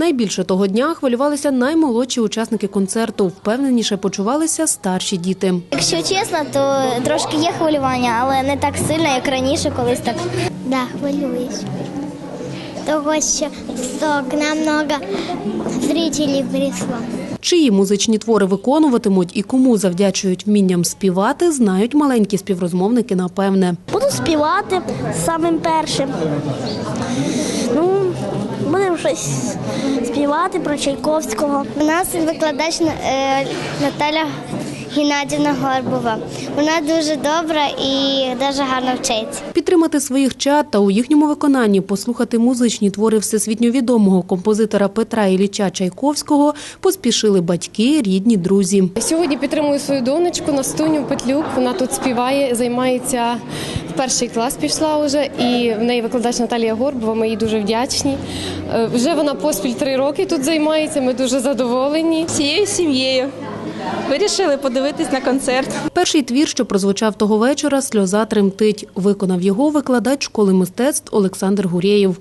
Найбільше того дня хвилювалися наймолодші учасники концерту. Впевненіше почувалися старші діти. Якщо чесно, то трошки є хвилювання, але не так сильно, як раніше, колись так. Да, хвилююсь. Того, що к нам много зрителей прийшло. Чиї музичні твори виконуватимуть і кому завдячують вмінням співати, знають маленькі співрозмовники. Напевне. Буду співати самим першим. Ну, будемо щось співати про Чайковського. У нас викладач е, Наталя Геннадівна Горбова. Вона дуже добра і дуже гарно вчиться. Підтримати своїх чат та у їхньому виконанні послухати музичні твори всесвітньо відомого композитора Петра Ілліча Чайковського поспішили батьки, рідні, друзі. Сьогодні підтримую свою донечку Настуню Петлюк. Вона тут співає, займається в перший клас. Пішла вже, і в неї викладач Наталія Горбова. Ми їй дуже вдячні. Е, Вже вона поспіль три роки тут займається. Ми дуже задоволені. всією сім'єю. Вирішили подивитись на концерт. Перший твір, що прозвучав того вечора, сльоза тремтить. Виконав його викладач школи мистецтв Олександр Гурєєв.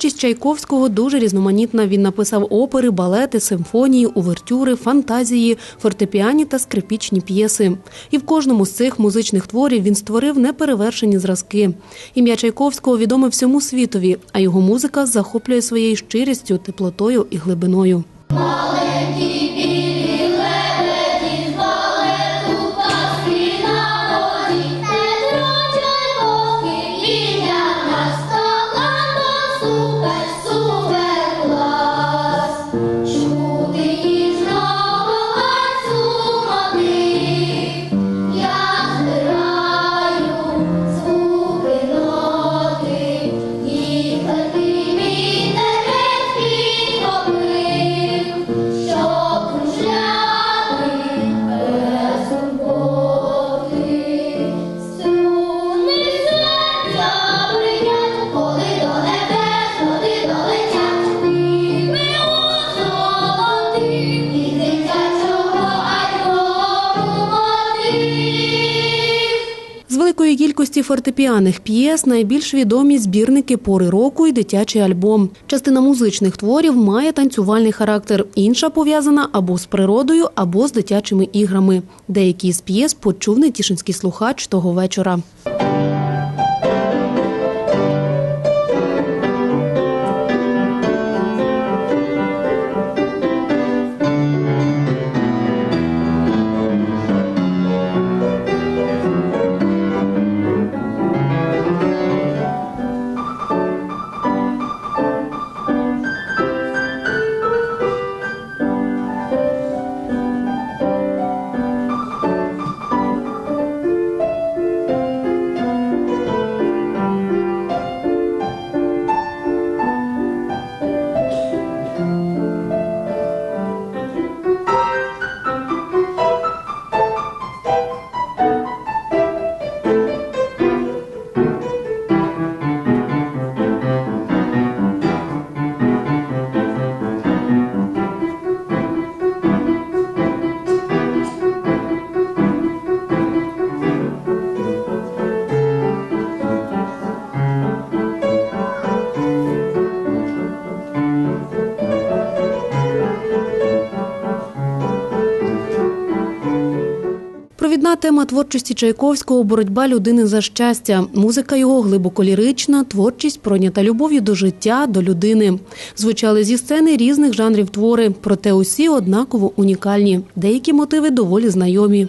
Творчість Чайковського дуже різноманітна. Він написав опери, балети, симфонії, увертюри, фантазії, фортепіані та скрипічні п'єси. І в кожному з цих музичних творів він створив неперевершені зразки. Ім'я Чайковського відоме всьому світові, а його музика захоплює своєю щирістю, теплотою і глибиною. Великої кількості фортепіаних п'єс найбільш відомі збірники пори року і дитячий альбом. Частина музичних творів має танцювальний характер, інша пов'язана або з природою, або з дитячими іграми. Деякі з п'єс почув нетішинський слухач того вечора. Провідна тема творчості Чайковського боротьба людини за щастя. Музика його глибоко лірична, творчість пройнята любов'ю до життя, до людини. Звучали зі сцени різних жанрів твори, проте усі однаково унікальні. Деякі мотиви доволі знайомі.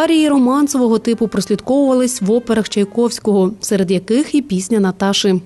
Арії романсового типу прослідковувались в операх Чайковського, серед яких і пісня Наташи.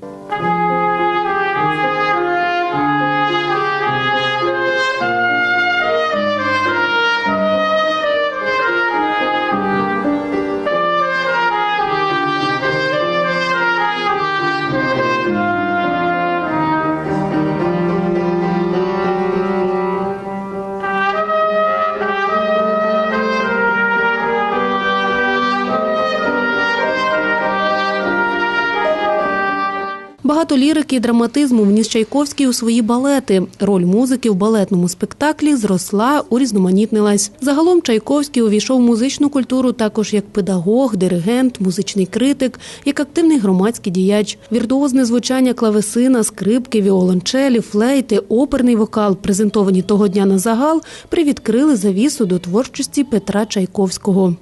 Багато лірики і драматизму вніс Чайковський у свої балети. Роль музики в балетному спектаклі зросла, урізноманітнилась. Загалом Чайковський увійшов в музичну культуру також як педагог, диригент, музичний критик, як активний громадський діяч. Віртуозне звучання клавесина, скрипки, віолончелі, флейти, оперний вокал, презентовані того дня на загал, привідкрили завісу до творчості Петра Чайковського.